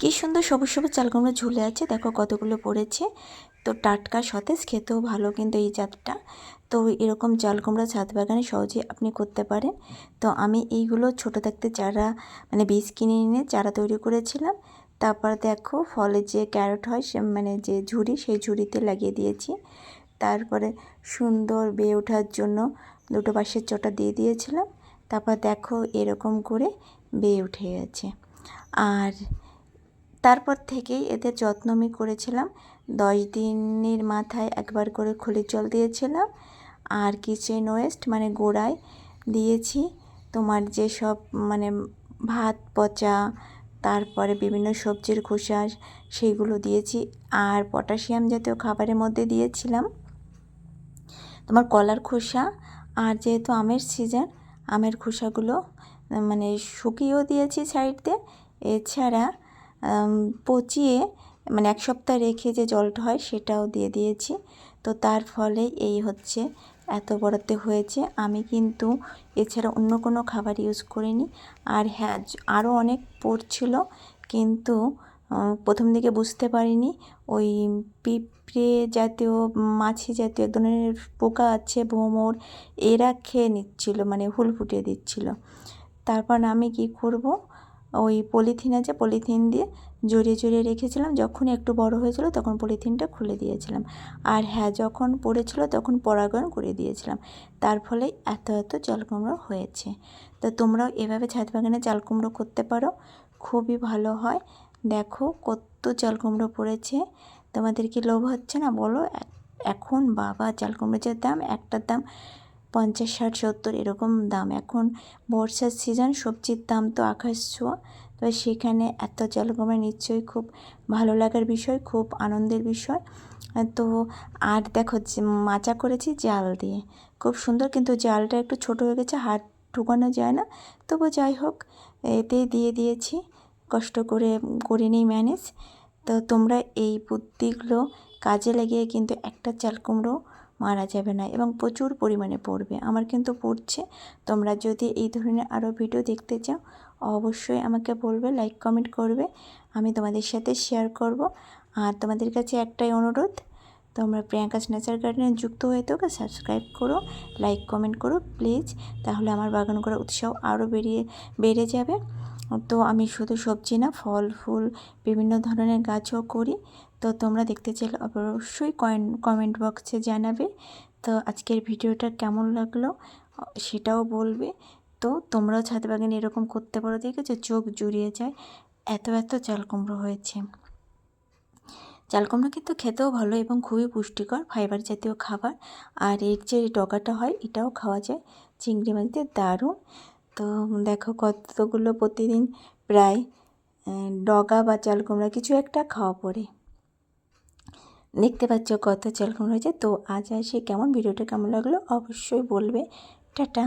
কি সুন্দর সবুজ সবুজ চাল কুমড়ো ঝুলে আছে। দেখো কতগুলো পড়েছে। তো টাটকা সতেজ, খেতেও ভালো কিন্তু এই জাতটা। তো এরকম চাল কুমড়া ছাদ বাগানে সহজেই আপনি করতে পারেন। তো আমি এইগুলো ছোট থাকতে চারা মানে বীজ কিনে এনে চারা তৈরি করেছিলাম। তারপর দেখো ফলে যে ক্যারট হয়, সে মানে যে ঝুড়ি, সেই ঝুড়িতে লাগিয়ে দিয়েছি। তারপরে সুন্দর বেয়ে ওঠার জন্য দুটো বাঁশের চটা দিয়ে দিয়েছিলাম। তারপর দেখো এরকম করে বেয়ে উঠে গেছে। আর তারপর থেকেই এদের যত্ন আমি করেছিলাম। দশ দিনের মাথায় একবার করে খলির জল দিয়েছিলাম আর কিচেন ওয়েস্ট মানে গোড়ায় দিয়েছি। তোমার যেসব মানে ভাত পচা, তারপরে বিভিন্ন সবজির খোসা সেইগুলো দিয়েছি আর পটাশিয়াম জাতীয় খাবারের মধ্যে দিয়েছিলাম। তোমার কলার খোসা আর যেহেতু আমের সিজন আমের খোসাগুলো মানে শুকিয়েও দিয়েছি সাইড দিয়ে এছাড়া পচিয়ে মানে এক সপ্তাহ রেখে যে জলটা হয় সেটাও দিয়ে দিয়েছি। তো তার ফলে এই হচ্ছে, এত বড়তে হয়েছে। আমি কিন্তু এছাড়া অন্য কোনো খাবার ইউজ করিনি। আর হ্যাঁ আরও অনেক পড়ছিল কিন্তু প্রথম দিকে বুঝতে পারিনি। ওই পিঁপড়ে জাতীয়, মাছি জাতীয় এক ধরনের পোকা আছে, ভোমর, এরা খেয়ে নিচ্ছিল মানে হুল ফুটিয়ে দিচ্ছিল। তারপর আমি কি করব? ওই পলিথিন আছে পলিথিন দিয়ে জড়িয়ে জড়িয়ে রেখেছিলাম, যখন একটু বড় হয়েছিল তখন পলিথিনটা খুলে দিয়েছিলাম। আর হ্যাঁ যখন পড়েছিল তখন পরাগায়ন করে দিয়েছিলাম। তার ফলে এত এত চাল কুমড়ো হয়েছে। তো তোমরাও এভাবে ছাদ বাগানে চাল কুমড়ো করতে পারো। খুবই ভালো হয়। দেখো কত চাল কুমড়ো পড়েছে। তোমাদের কি লোভ হচ্ছে না? বলো। এখন বাবা, চাল কুমড়োর দাম, একটার দাম পঞ্চাশ, ষাট, সত্তর এরকম দাম। এখন বর্ষার সিজন সবজির দাম তো আকাশ ছোঁয়া। তো সেখানে এত চাল কুমড়ো নিশ্চয়ই খুব ভালো লাগার বিষয়, খুব আনন্দের বিষয়। তো আর দেখো মাচা করেছি জাল দিয়ে। খুব সুন্দর কিন্তু জালটা একটু ছোট হয়ে গেছে, হাত ঢুকানো যায় না। তবু যাই হোক এতেই দিয়ে দিয়েছি, কষ্ট করে করে নিই ম্যানেজ। তো তোমরা এই বুদ্ধিগুলো কাজে লাগিয়ে কিন্তু একটা চাল কুমড়ো মারা যাবে না এবং প্রচুর পরিমাণে পড়বে। আমার কিন্তু পড়ছে। তোমরা যদি এই ধরনের আরও ভিডিও দেখতে চাও, অবশ্যই আমাকে বলবে লাইক কমেন্ট করবে। আমি তোমাদের সাথে শেয়ার করব। আর তোমাদের কাছে একটাই অনুরোধ, তোমরা প্রিয়াঙ্কাস নেচার গার্ডেনে যুক্ত হয়ে তোকে সাবস্ক্রাইব করো লাইক কমেন্ট করো প্লিজ তাহলে আমার বাগান করার উৎসাহ আরও বেরিয়ে, বেড়ে যাবে। তো আমি শুধু সবজি না, ফল, ফুল, বিভিন্ন ধরনের গাছও করি। তো তোমরা দেখতে চাইলে অবশ্যই কমেন্ট বক্সে জানাবে। তো আজকের ভিডিওটা কেমন লাগল? সেটাও বলবে। তো তোমরাও ছাদ বাগানে এরকম করতে পারো, দেখেছ? চোখ জুড়িয়ে যায়। এত এত চাল কুমড়ো হয়েছে। চাল কুমড়ো কিন্তু খেতেও ভালো এবং খুবই পুষ্টিকর ফাইবার জাতীয় খাবার। আর এর যে ডগাটা হয়, এটাও খাওয়া যায়। চিংড়ি মাছ দিয়ে দারুণ। তো দেখো কতগুলো প্রতিদিন প্রায় ডগা বা চাল কুমড়া কিছু একটা খাওয়া পরে দেখতে পাচ্ছ কত চাল কুমড়া হয়েছে। তো আজ আসে কেমন ভিডিওটা কেমন লাগল অবশ্যই বলবে। টাটা।